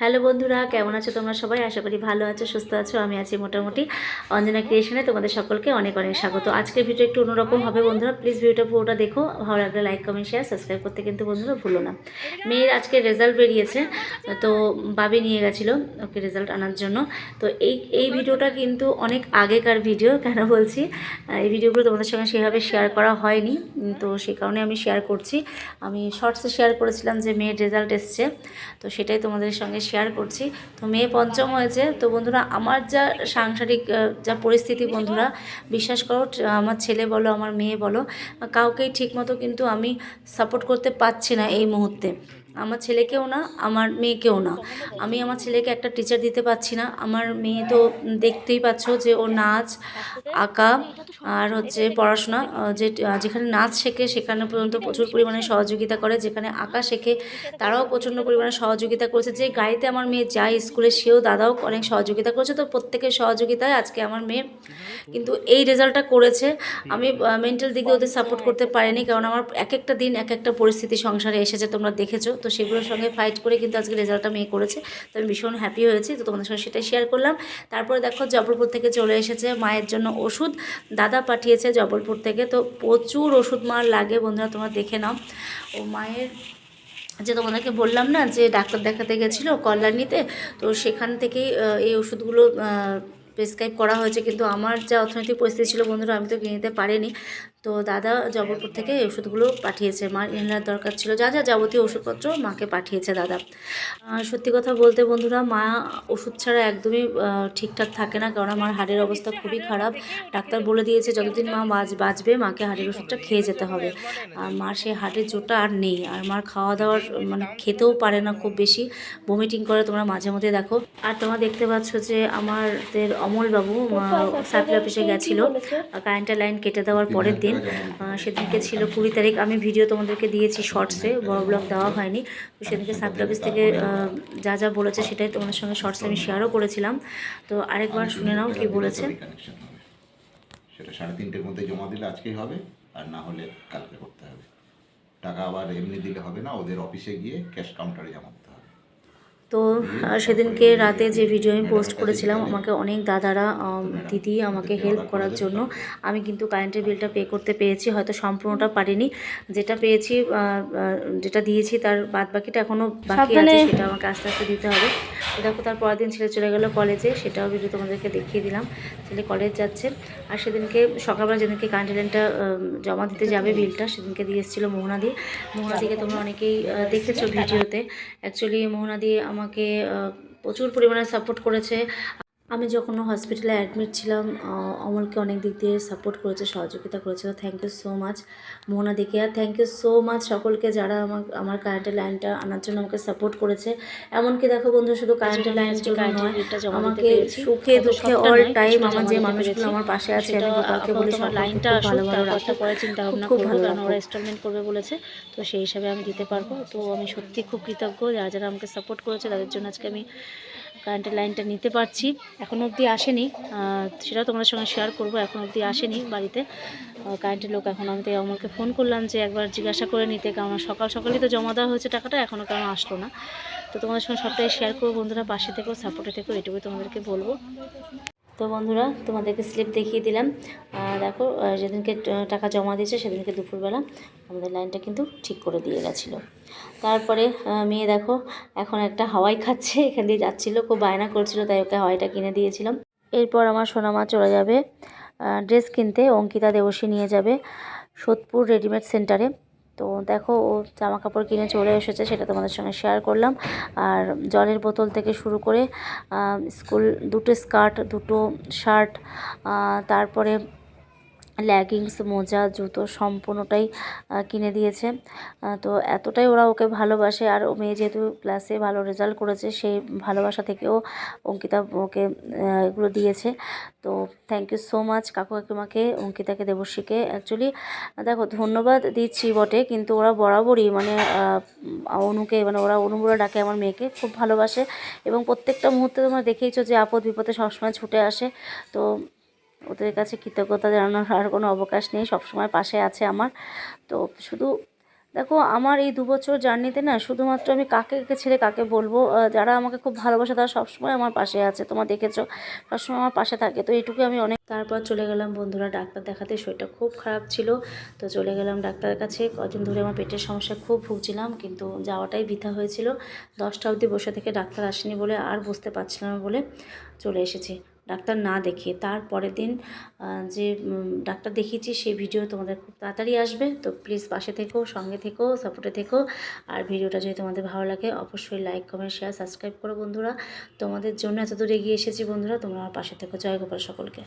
Hello বন্ধুরা, কেমন আছো তোমরা সবাই? আশা করি ভালো আছো, সুস্থ আছো, আমি আছি মোটামুটি অঞ্জনা ক্রিয়েশনে তোমাদের সকলকে অনেক অনেক স্বাগত। আজকের ভিডিও একটু অন্যরকম হবে বন্ধুরা। প্লিজ ভিডিওটা পুরোটা দেখো। ভালো লাগলে লাইক কমেন্ট শেয়ার সাবস্ক্রাইব করতে কিন্তু বন্ধুরা ভুলো না। মেয়ের আজকে রেজাল্ট বেরিয়েছে। তো বাবি নিয়ে গেছিল ওকে রেজাল্ট আনার জন্য। তো এই এই ভিডিওটা কিন্তু অনেক আগেকার ভিডিও কেন বলছি? এই ভিডিওগুলো তোমাদের সঙ্গে সেভাবে শেয়ার করা হয়নি। তো সেই কারণে আমি শেয়ার করছি। আমি শর্টসে শেয়ার করেছিলাম যে মেয়ের রেজাল্ট এসছে। তো সেটাই তোমাদের সঙ্গে শেয়ার করছি। তো মেয়ে পঞ্চম হয়েছে। তো বন্ধুরা, আমার যা সাংসারিক যা পরিস্থিতি বন্ধুরা, বিশ্বাস করো আমার ছেলে বলো, আমার মেয়ে বলো, কাউকেই ঠিকমতো কিন্তু আমি সাপোর্ট করতে পারছি না এই মুহূর্তে। আমার ছেলেকেও না, আমার মেয়েকেও না। আমি আমার ছেলেকে একটা টিচার দিতে পারছি না। আমার মেয়ে তো দেখতেই পাচ্ছ যে ও নাচ, আঁকা আর হচ্ছে পড়াশোনা। যে যেখানে নাচ শেখে সেখানে পর্যন্ত প্রচুর পরিমাণে সহযোগিতা করে। যেখানে আঁকা শেখে তারাও প্রচণ্ড পরিমাণে সহযোগিতা করেছে। যে গাড়িতে আমার মেয়ে যায় স্কুলে, সেও দাদাও অনেক সহযোগিতা করেছে। তো প্রত্যেকের সহযোগিতায় আজকে আমার মেয়ে কিন্তু এই রেজাল্টটা করেছে। আমি মেন্টাল দিকে ওদের সাপোর্ট করতে পারিনি। কারণ আমার এক একটা দিন, এক একটা পরিস্থিতি সংসারে এসেছে, তোমরা দেখেছ। তো সেগুলোর সঙ্গে ফাইট করে কিন্তু আজকে রেজাল্টটা মেয়ে করেছে। তো আমি ভীষণ হ্যাপি হয়েছি, তো তোমাদের সঙ্গে সেটাই শেয়ার করলাম। তারপরে দেখো জবলপুর থেকে চলে এসেছে মায়ের জন্য ওষুধ। দাদা পাঠিয়েছে জবলপুর থেকে, তো প্রচুর ওষুধ মার লাগে বন্ধুরা, তোমরা দেখে নাও। ও মায়ের যে তোমাদেরকে বললাম না যে ডাক্তার দেখাতে গেছিল কল্যাণীতে, তো সেখান থেকেই এই ওষুধগুলো প্রেসক্রাইব করা হয়েছে। কিন্তু আমার যা অর্থনৈতিক পরিস্থিতি ছিল বন্ধুরা, আমি তো কিনে নিতে পারিনি। তো দাদা জবলপুর থেকে এই ওষুধগুলো পাঠিয়েছে। মার ইনলার দরকার ছিল। যা যা যাবতীয় ওষুধপত্র মাকে পাঠিয়েছে দাদা। সত্যি কথা বলতে বন্ধুরা মা ওষুধ ছাড়া একদমই ঠিকঠাক থাকে না। কারণ আমার হাড়ের অবস্থা খুবই খারাপ। ডাক্তার বলে দিয়েছে যতদিন মা বাঁচ বাঁচবে মাকে হাড়ের ওষুধটা খেয়ে যেতে হবে। আর মার সেই হাড়ের জোরটা আর নেই। আর মার খাওয়া দাওয়ার মানে খেতেও পারে না খুব বেশি। ভমিটিং করে তোমরা মাঝে মধ্যে দেখো। আর তোমরা দেখতে পাচ্ছ যে আমাদের অমলবাবু সার্কেল অফিসে গেছিল। কারেন্টের লাইন কেটে দেওয়ার পরের দিন সেদিনকে ছিল কুড়ি তারিখ। আমি ভিডিও তোমাদেরকে দিয়েছি শর্টসে বড় ব্লগ দেওয়া হয়নি। তো সেদিনকে সার্কেল অফিস থেকে যা যা বলেছে সেটাই তোমাদের সঙ্গে শর্টসে আমি শেয়ারও করেছিলাম। তো আরেকবার শুনে নাও কি বলেছে। সেটা সাড়ে তিনটের মধ্যে জমা দিলে আজকেই হবে, আর না হলে কালকে করতে হবে। টাকা আবার এমনি দিলে হবে না, ওদের অফিসে গিয়ে ক্যাশ কাউন্টারে জমা দিতে হবে। তো সেদিনকে রাতে যে ভিডিও আমি পোস্ট করেছিলাম আমাকে অনেক দাদারা দিদি আমাকে হেল্প করার জন্য আমি কিন্তু কারেন্টের বিলটা পে করতে পেরেছি হয়তো সম্পূর্ণটা পারিনি। যেটা পেয়েছি যেটা দিয়েছি তার বাদ বাকিটা এখনও বাকি আছে সেটা আমাকে আস্তে আস্তে দিতে হবে। দেখো তার পরের দিন ছেলে চলে গেল কলেজে সেটাও ভিডিও তোমাদেরকে দেখিয়ে দিলাম। ছেলে কলেজ যাচ্ছে আর সেদিনকে সকালবেলা যেদিনকে কারেন্টের লাইনটা জমা দিতে যাবে বিলটা সেদিনকে দিয়ে এসেছিল মোহনাদি মোহনাদিকে তোমরা অনেকেই দেখেছ ভিডিওতে অ্যাকচুয়ালি মোহনাদি আমাকে প্রচুর পরিমাণে সাপোর্ট করেছে। আমি যখন হসপিটালে অ্যাডমিট ছিলাম অমলকে অনেক দিক দিয়ে সাপোর্ট করেছে সহযোগিতা করেছে তো থ্যাংক ইউ সো মাচ মোহনাদিকে আর থ্যাংক ইউ সো মাচ সকলকে যারা আমার আমার কারেন্টের লাইনটা আনার জন্য আমাকে সাপোর্ট করেছে। এমনকি দেখো বন্ধু শুধু কারেন্টের লাইন জন্য নয় আমাকে সুখে দুঃখে অল টাইম আমার যে মানুষগুলো আমার পাশে আছে আমি গোপালকে বলি সব লাইনটা ভালো ভালো রাখতে পরে চিন্তা ভাবনা খুব ভালো কারণ ওরা ইনস্টলমেন্ট করবে বলেছে তো সেই হিসাবে আমি দিতে পারব। তো আমি সত্যি খুব কৃতজ্ঞ যারা যারা আমাকে সাপোর্ট করেছে তাদের জন্য আজকে আমি কারেন্টের লাইনটা নিতে পারছি। এখনও অবধি আসেনি। সেটাও তোমাদের সঙ্গে শেয়ার করব। এখন অবধি আসেনি বাড়িতে। কারেন্টের লোক এখন আমি আমাকে ফোন করলাম যে একবার জিজ্ঞাসা করে নিতে। কারণ সকাল সকালই তো জমা দেওয়া হয়েছে টাকাটা এখনও কেন আসলো না। তো তোমাদের সঙ্গে সবটাই শেয়ার করব। বন্ধুরা, পাশে থেকেও সাপোর্টে থেকেও এটুকুই তোমাদেরকে বলব। তো বন্ধুরা, তোমাদেরকে স্লিপ দেখিয়ে দিলাম। দেখো যেদিনকে টাকা জমা দিয়েছে সেদিনকে দুপুরবেলা আমাদের লাইনটা কিন্তু ঠিক করে দিয়ে গেছিল। তারপরে মেয়ে দেখো, এখন একটা হাওয়াই খাচ্ছে, এখান দিয়ে যাচ্ছিল, খুব বায়না করছিল, তাই ওকে হাওয়াইটা কিনে দিয়েছিলাম। এরপর আমার সোনামা চলে যাবে ড্রেস কিনতে, অঙ্কিতা দেবসী নিয়ে যাবে, সোদপুর রেডিমেড সেন্টারে তো দেখো, ও জামা কাপড় কিনে চলে এসেছে, সেটা তোমাদের সঙ্গে শেয়ার করলাম। আর জলের বোতল থেকে শুরু করে স্কুল, দুটো স্কার্ট দুটো শার্ট তারপরে লেগিংস মোজা, জুতো সম্পূর্ণটাই কিনে দিয়েছে। তো এতটাই ওরা ওকে ভালোবাসে। আর ও মেয়ে যেহেতু ক্লাসে ভালো রেজাল্ট করেছে, সেই ভালোবাসা থেকেও অঙ্কিতা ওকে এগুলো দিয়েছে। তো থ্যাংক ইউ সো মাচ কাকু কাকিমাকে, অঙ্কিতাকে, দেবশ্রীকে। অ্যাকচুয়ালি দেখো, ধন্যবাদ দিচ্ছি বটে, কিন্তু ওরা বরাবরই মানে অনুকে মানে ওরা অনু বলে ডাকে আমার মেয়েকে, খুব ভালোবাসে। এবং প্রত্যেকটা মুহূর্তে তোমরা দেখেইছো যে আপদ বিপদে সবসময় ছুটে আসে। তো ওদের কাছে কৃতজ্ঞতা জানানোর আর কোনো অবকাশ নেই, সবসময় পাশে আছে আমার। তো শুধু, দেখো আমার এই দু বছর জার্নিতে না শুধুমাত্র আমি কাকে ছেড়ে কাকে বলব যারা আমাকে খুব ভালোবাসে তারা সবসময় আমার পাশে আছে, তোমার দেখেছ, সবসময় আমার পাশে থাকে। তো এইটুকু আমি অনেক তারপর চলে গেলাম বন্ধুরা ডাক্তার দেখাতে, শরীরটা খুব খারাপ ছিল, তো চলে গেলাম ডাক্তারের কাছে। কদিন ধরে আমার পেটের সমস্যা খুব ভুগছিলাম, কিন্তু যাওয়াটাই বৃথা হয়েছিল। দশটা অবধি বসে থেকে ডাক্তার আসেনি বলে আর বুঝতে পারছিলাম বলে চলে এসেছি। ডাক্তার না দেখিয়ে তারপরের দিন যে ডাক্তার দেখিয়েছি, সেই ভিডিও তোমাদের খুব তাড়াতাড়ি আসবে। তো প্লিজ পাশে থেকো, সঙ্গে থেকো সাপোর্টে থেকো। আর ভিডিওটা যদি তোমাদের ভালো লাগে, অবশ্যই লাইক কমেন্ট শেয়ার সাবস্ক্রাইব করো বন্ধুরা। তোমাদের জন্য এত দূর এগিয়ে এসেছি বন্ধুরা, তোমরা আমার পাশে থেকো। জয় গোপাল সকলকে।